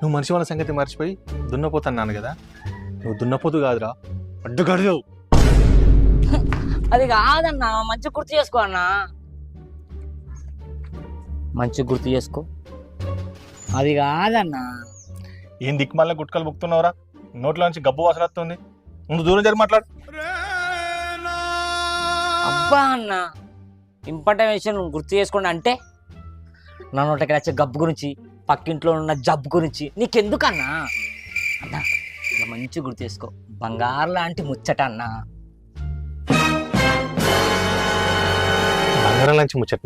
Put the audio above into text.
నువ్వు మనిషి వాళ్ళ సంగతి మర్చిపోయి దున్నపోతున్నాను కదా. నువ్వు దున్నపోతు కాదురా. అడ్డుగడు అది కాదన్నా మంచి గుర్తు చేసుకో అన్నా. మంచి గుర్తు చేసుకో. అది కాదన్నా. ఏం దిక్కుమాల గుట్కలు బుక్తున్నావురా నోట్లో నుంచి గబ్బు వాసన వస్తుంది. ముందు దూరం జరిగి మాట్లాడు. అబ్బా అన్న ఇంపార్టెంట్ విషయం నువ్వు గుర్తు చేసుకోండి అంటే నా నోటకి వచ్చే గబ్బు గురించి పక్కింట్లో ఉన్న జబ్బు గురించి. నీకెందుకన్నా? అన్నా ఇలా మంచి గుర్తు చేసుకో. బంగారు లాంటి ముచ్చట అన్నా. బంగారం లాంటి ముచ్చట